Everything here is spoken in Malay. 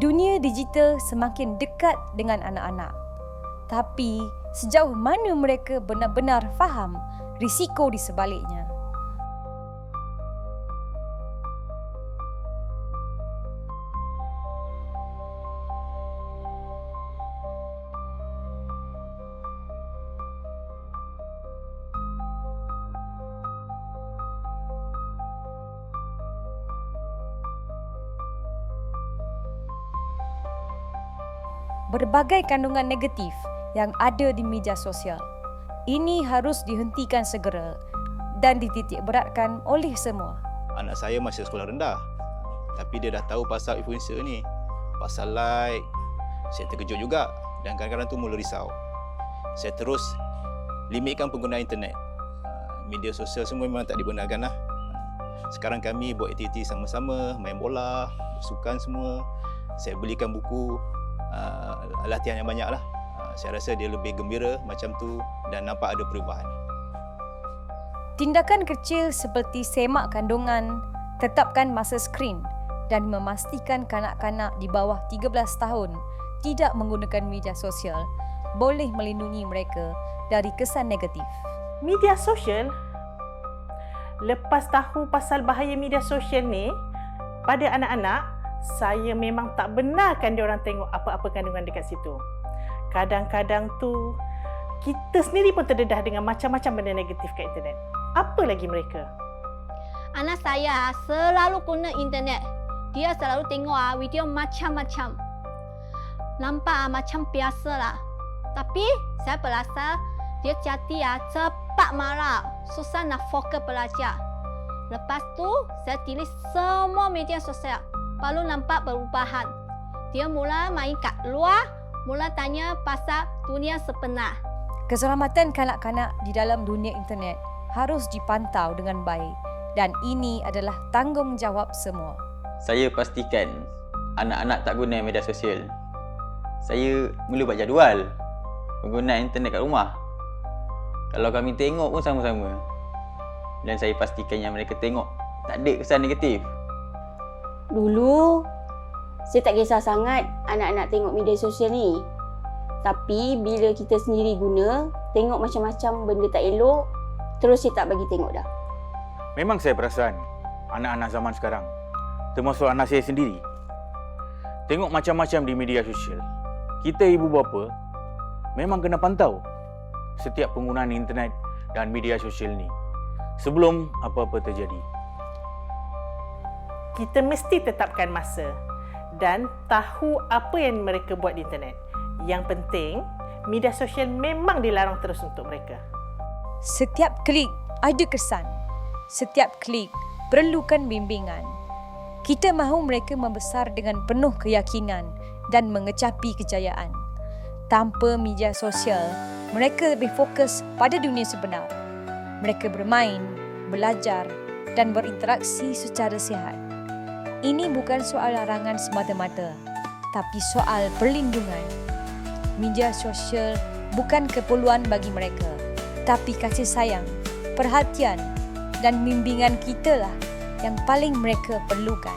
dunia digital semakin dekat dengan anak-anak. Tapi sejauh mana mereka benar-benar faham risiko di sebaliknya? Berbagai kandungan negatif yang ada di media sosial. Ini harus dihentikan segera dan dititik beratkan oleh semua. Anak saya masih sekolah rendah. Tapi dia dah tahu pasal influencer ni. Pasal like. Saya terkejut juga dan kadang-kadang tu mula risau. Saya terus limitkan penggunaan internet. Ah, Media sosial semua memang tak dibenarkan lah. Sekarang kami buat aktiviti sama-sama, main bola, bersukan semua. Saya belikan buku uh, latihan yang banyak lah. Uh, saya rasa dia lebih gembira macam tu dan nampak ada perubahan. Tindakan kecil seperti semak kandungan, tetapkan masa skrin dan memastikan kanak-kanak di bawah 13 tahun tidak menggunakan media sosial boleh melindungi mereka dari kesan negatif. Media sosial Lepas tahu pasal bahaya media sosial ni pada anak-anak, saya memang tak benarkan dia orang tengok apa-apa kandungan dekat situ. Kadang-kadang tu kita sendiri pun terdedah dengan macam-macam benda negatif kat internet. Apa lagi mereka? Anak saya selalu guna internet. Dia selalu tengok ah video macam-macam. Nampak ah, macam biasa lah. Tapi saya berasa dia jadi ah cepat marah. Susah nak fokus belajar. Lepas tu saya tulis semua media sosial. Baru nampak perubahan. Dia mula main kat luar. Mula tanya pasal dunia sebenar. Keselamatan kanak-kanak di dalam dunia internet harus dipantau dengan baik dan ini adalah tanggungjawab semua. Saya pastikan anak-anak tak guna media sosial. Saya mula buat jadual penggunaan internet kat rumah. Kalau kami tengok pun sama-sama. Dan saya pastikan yang mereka tengok tak ada kesan negatif. Dulu saya tak kisah sangat anak-anak tengok media sosial ni. Tapi bila kita sendiri guna, tengok macam-macam benda tak elok, terus saya tak bagi tengok dah. Memang saya perasan anak-anak zaman sekarang, termasuk anak saya sendiri, tengok macam-macam di media sosial. Kita ibu bapa memang kena pantau setiap penggunaan internet dan media sosial ni sebelum apa-apa terjadi. Kita mesti tetapkan masa dan tahu apa yang mereka buat di internet. Yang penting, media sosial memang dilarang terus untuk mereka. Setiap klik ada kesan. Setiap klik perlukan bimbingan. Kita mahu mereka membesar dengan penuh keyakinan dan mengecapi kejayaan. Tanpa media sosial, mereka lebih fokus pada dunia sebenar. Mereka bermain, belajar dan berinteraksi secara sihat. Ini bukan soal larangan semata-mata, tapi soal perlindungan. Media sosial bukan keperluan bagi mereka, tapi kasih sayang, perhatian dan bimbingan kita lah yang paling mereka perlukan.